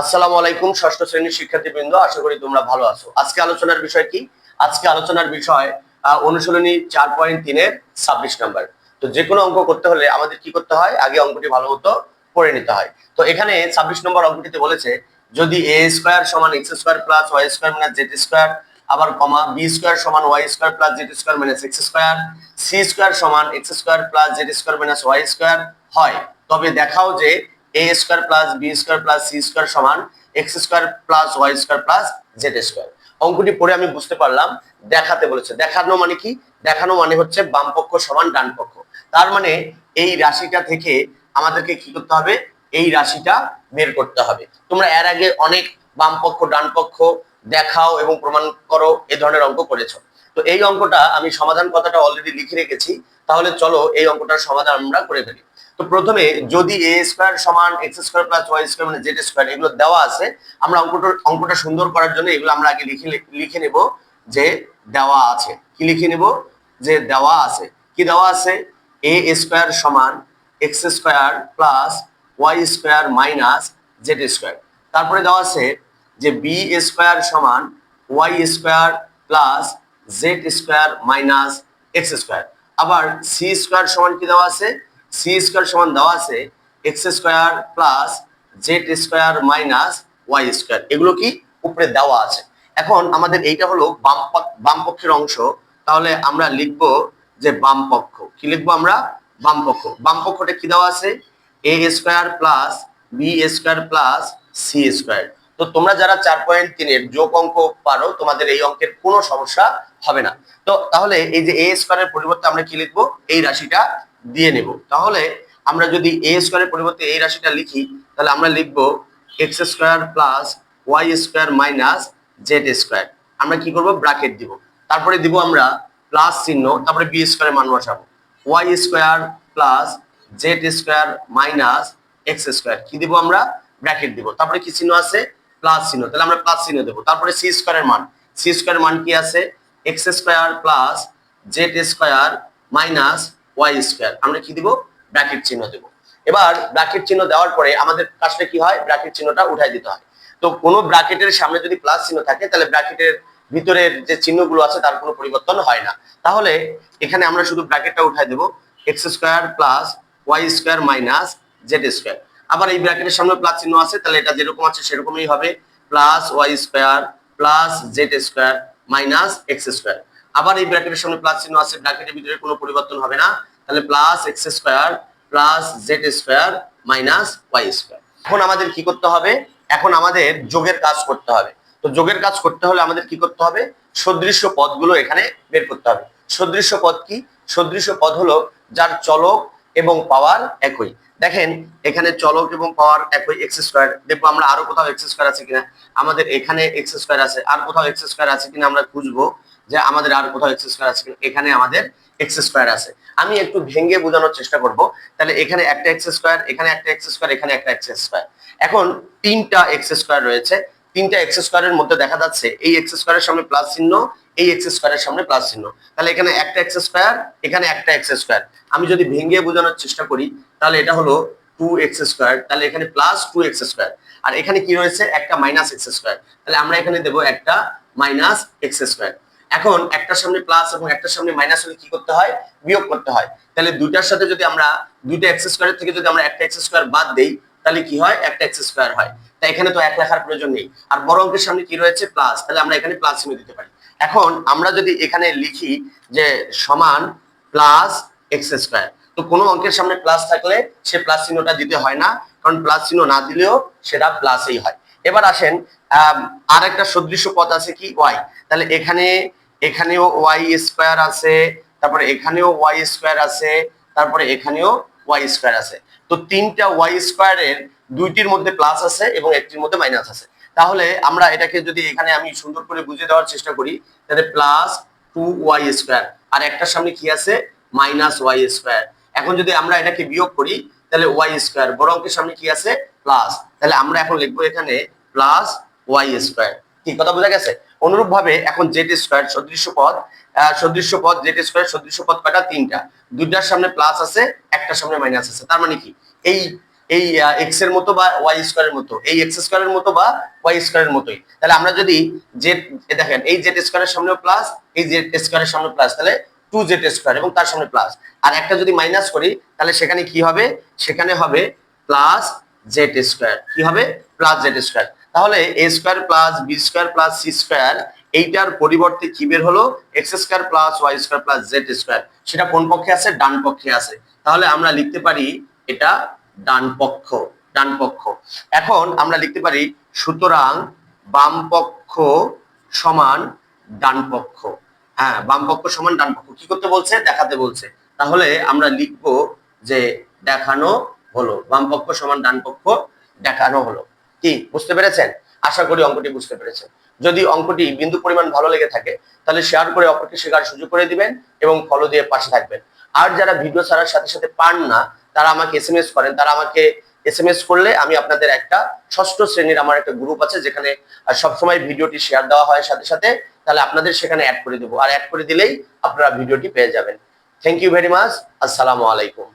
আসসালামু আলাইকুম, ষষ্ঠ শ্রেণির শিক্ষার্থীবৃন্দ, আশা করি তোমরা ভালো আছো। আজকে আলোচনার বিষয় কি? আজকে আলোচনার বিষয় অনুশীলনী চার পয়েন্ট তিনের ছাব্বিশ নাম্বার। তো যে কোনো অঙ্ক করতে হলে আমাদের কি করতে হয়? আগে অঙ্কটি ভালো মতো পড়ে নিতে হয়। তো এখানে ছাব্বিশ নম্বর অঙ্কটিতে বলেছে, যদি এ স্কোয়ার সমান X square plus Y square minus Z square আবার কমা বি স্কোয়ার সমান Y square plus Z square minus X square C square সমান X square plus Z square minus Y square হয়। তবে দেখাও যে A square plus B square plus C square সমান X square plus Y square plus Z square অঙ্কটি পড়ে আমি বুঝতে পারলাম, দেখাতে বলেছে। দেখানো মানে কি? দেখানো মানে হচ্ছে বাম পক্ষ সমান ডান পক্ষ। তার মানে এই রাশিটা থেকে আমাদেরকে কি করতে হবে? এই রাশিটা বের করতে হবে। তোমরা এর আগে অনেক বাম পক্ষ, ডান পক্ষ দেখাও এবং প্রমাণ করো, এ ধরনের অঙ্ক করেছ। তো এই অঙ্কটা আমি সমাধান কথাটা অলরেডি লিখে রেখেছি। তাহলে চলো এই অঙ্কটার সমাধান আমরা করে ফেলি। তো প্রথমে যদি এ স্কোয়ার সমান X square plus Y square মানে জেড স্কোয়ার এগুলো দেওয়া আছে, আমরা অঙ্কটা অঙ্কটা সুন্দর করার জন্য এগুলো আমরা আগে লিখে লিখে নেব যে দেওয়া আছে। কি লিখে নেব? যে দেওয়া আছে। কি দেওয়া আছে? এ স্কোয়ার সমান X square plus Y square minus Z square তারপরে দেওয়া আছে যে বি স্কোয়ার সমান Y square plus Z square minus X square আবার সি স্কোয়ার সমান কি দেওয়া আছে? সি স্কোয়ার সমান দেওয়া আছে X square plus Z square minus Y square এগুলো কি? উপরে দেওয়া আছে। এখন আমাদের এইটা হলো বাম পক- বাম পক্ষের অংশ। তাহলে আমরা লিখব যে বাম পক্ষ। কি লিখব আমরা? বাম পক্ষ। বাম পক্ষটা কি দেওয়া আছে? A square plus B square plus C square তো তোমরা যারা চার পয়েন্ট তিনের যোগ অঙ্ক পারো, তোমাদের এই অঙ্কের কোনো সমস্যা হবে না। তো তাহলে এই যে এ স্কোয়ারের পরিবর্তে আমরা কি লিখব? এই রাশিটা দিয়ে নেব। তাহলে আমরা যদি এ স্কোয়ারের পরিবর্তে এই রাশিটা লিখি, তাহলে আমরা লিখব X square plus Y square minus Z square আমরা কি করব? ব্র্যাকেট দিব। তারপরে দিব আমরা প্লাস চিহ্ন, তারপরে বি স্কোয়ারের মান বসাবো। Y square plus Z square minus X square কি দিব আমরা? ব্র্যাকেট দিব। তারপরে কি চিহ্ন আছে? প্লাস চিহ্ন। তাহলে আমরা প্লাস চিহ্ন দেবো। তারপরে সি স্কোয়ারের মান। সি স্কোয়ারের মান কি আছে? X square plus Z square minus Y square আমরা কি দিব? ব্র্যাকেট চিহ্ন দেবো। এবার ব্র্যাকেট চিহ্ন দেওয়ার পরে আমাদের কাজটা কি হয়? ব্র্যাকেট চিহ্নটা উঠাই দিতে হয়। তো কোনো ব্র্যাকেটের সামনে যদি প্লাস চিহ্ন থাকে, তাহলে ব্র্যাকেটের ভিতরের যে চিহ্নগুলো আছে, তার কোনো পরিবর্তন হয় না। তাহলে এখানে আমরা শুধু ব্র্যাকেটটা উঠাই দেবো। X square plus Y square minus Z square আবার এই ব্র্যাকেটের সামনে প্লাস চিহ্ন আছে, তাহলে এটা যেরকম আছে, সেরকমই হবে। Plus Y square plus Z square minus X square আবার এই ব্র্যাকেটের সামনে প্লাস চিহ্ন আছে, ব্র্যাকেটের ভিতরে কোনো পরিবর্তন হবে না। তাহলে plus X square plus Z square minus Y square এখন আমাদের কি করতে হবে? এখন আমাদের যোগের কাজ করতে হবে। তো যোগের কাজ করতে হলে আমাদের কি করতে হবে? সদৃশ্য পদগুলো এখানে বের করতে হবে। সদৃশ্য পদ কি? সদৃশ্য পদ হলো যার চলক এবং পাওয়ার একই। দেখেন, এখানে চলক এবং পাওয়ার একই এক্স স্কোয়ার দেখব আমরা আরও কোথাও এক্স স্কোয়ার আছে কিনা। আমাদের এখানে এক্স স্কোয়ার আছে। আর কোথাও এক্স স্কোয়ার আছে কিনা আমরা খুঁজবো। যে আমাদের আর কোথাও এক্স স্কোয়ার আছে, এখানে আমাদের এক্স স্কোয়ার আছে। আমি একটু ভেঙে বোঝানোর চেষ্টা করব। তাহলে এখানে একটা এক্স স্কোয়ার এখানে একটা এক্স স্কোয়ার এখানে একটা এক্স স্কোয়ার এখন তিনটা এক্স স্কোয়ার রয়েছে। তিনটা এক্স স্কোয়ারের মধ্যে দেখা যাচ্ছে এই এক্স স্কোয়ারের সামনে প্লাস চিহ্ন, এই এক্স স্কোয়ারের সামনে প্লাস চিহ্ন। তাহলে এখানে একটা এক্স স্কোয়ার এখানে একটা এক্স স্কোয়ার আমি যদি ভেঙে বোঝানোর চেষ্টা করি, তাহলে এটা হলো টু এক্স স্কোয়ার তাহলে এখানে প্লাস টু এক্স স্কোয়ার আর এখানে কি রয়েছে? একটা মাইনাস এক্স স্কোয়ার তাহলে আমরা এখানে দেবো একটা মাইনাস এক্স স্কোয়ার এখন একটার সামনে প্লাস এবং একটার সামনে মাইনাস হলে কি করতে হয়? বিয়োগ করতে হয়। তাহলে দুইটার সাথে যদি আমরা দুইটা এক্স স্কোয়ারের থেকে যদি আমরা একটা এক্স স্কোয়ার বাদ দেই, তাহলে কি হয়? একটা এক্স স্কোয়ার হয়। তাই এখানে তো এক লেখার প্রয়োজন নেই। আর বড় অঙ্কের সামনে কি রয়েছে? প্লাস তাহলে আমরা এখানে প্লাস চিহ্ন দিতে পারি। এখন আমরা যদি এখানে লিখি যে সমান প্লাস এক্স স্কোয়ার তো কোনো অঙ্কের সামনে প্লাস থাকলে সে প্লাস চিহ্নটা দিতে হয় না। কারণ প্লাস চিহ্ন না দিলেও সেটা প্লাসই হয়। এবার আসেন আর একটা সদৃশ্য পদ আছে কি? ওয়াই তাহলে এখানে এখানেও ওয়াই স্কোয়ার আছে, তারপরে এখানেও ওয়াই স্কোয়ার আছে, তারপরে এখানেও ওয়াই স্কোয়ার আছে। তো তিনটা ওয়াই স্কোয়ারের দুইটির মধ্যে প্লাস আছে এবং একটির মধ্যে মাইনাস আছে। তাহলে আমরা এটাকে যদি এখানে আমি সুন্দর করে বুঝিয়ে দেওয়ার চেষ্টা করি, তাহলে প্লাস টু ওয়াই স্কোয়ার আর একটার সামনে কি আছে? মাইনাস ওয়াই স্কোয়ার এখন যদি আমরা এটাকে বিয়োগ করি, তাহলে ওয়াই স্কোয়ার বড় অঙ্কের সামনে কি আছে? প্লাস তাহলে আমরা এখন লিখব এখানে প্লাস ওয়াই স্কোয়ার কি, কথা বোঝা গেছে? অনুরূপ ভাবে এখন জেড স্কোয়ার সদৃশ্য পদ সদৃশ্য পদ জেড স্কোয়ার সদৃশ্য পদ কয়টা? তিনটা। দুইটার সামনে প্লাস আছে, একটার সামনে মাইনাস আছে। তার মানে কি? এই এই এক্সের মতো বা ওয়াই স্কোয়ারের মতো, এই এক্স স্কোয়ারের মতো বা ওয়াই স্কোয়ারের মতোই। তাহলে আমরা যদি জেড দেখেন, এই জেড স্কোয়ারের সামনে প্লাস এই জেড স্কোয়ারের সামনে প্লাস তাহলে টু জেড স্কোয়ার এবং তার সামনে প্লাস আর একটা যদি মাইনাস করি, তাহলে সেখানে কি হবে? সেখানে হবে প্লাস জেড স্কোয়ার কি হবে? প্লাস জেড স্কোয়ার তাহলে A square plus B square plus C square এইটার পরিবর্তে কি বের হলো? X square plus Y square plus Z square সেটা কোন পক্ষে আছে? ডান পক্ষে আছে। তাহলে আমরা লিখতে পারি এটা ডান পক্ষ ডান পক্ষ। এখন আমরা লিখতে পারি, সুতরাং বাম পক্ষ সমান ডান পক্ষ। হ্যাঁ বাম পক্ষ সমান ডান পক্ষ। কি করতে বলছে? দেখাতে বলছে। তাহলে আমরা লিখব যে দেখানো হলো। বাম পক্ষ সমান ডান পক্ষ দেখানো হলো। কি? বুঝতে পেরেছেন? আশা করি অঙ্কটি বুঝতে পেরেছেন। যদি অঙ্কটি বিন্দু পরিমাণ ভালো লেগে থাকে, তাহলে শেয়ার করে অপরকে শেখার সুযোগ করে দিবেন এবং ফলো দিয়ে পাশে থাকবেন। আর যারা ভিডিও ছাড়ার সাথে সাথে পান না, তারা আমাকে এস করেন। তারা আমাকে এস করলে আমি আপনাদের একটা ষষ্ঠ শ্রেণির আমার একটা গ্রুপ আছে, যেখানে সবসময় ভিডিওটি শেয়ার দেওয়া হয় সাথে সাথে। তাহলে আপনাদের সেখানে অ্যাড করে দেবো। আর অ্যাড করে দিলেই আপনারা ভিডিওটি পেয়ে যাবেন। থ্যাংক ইউ ভেরি মাচ আসসালামু আলাইকুম।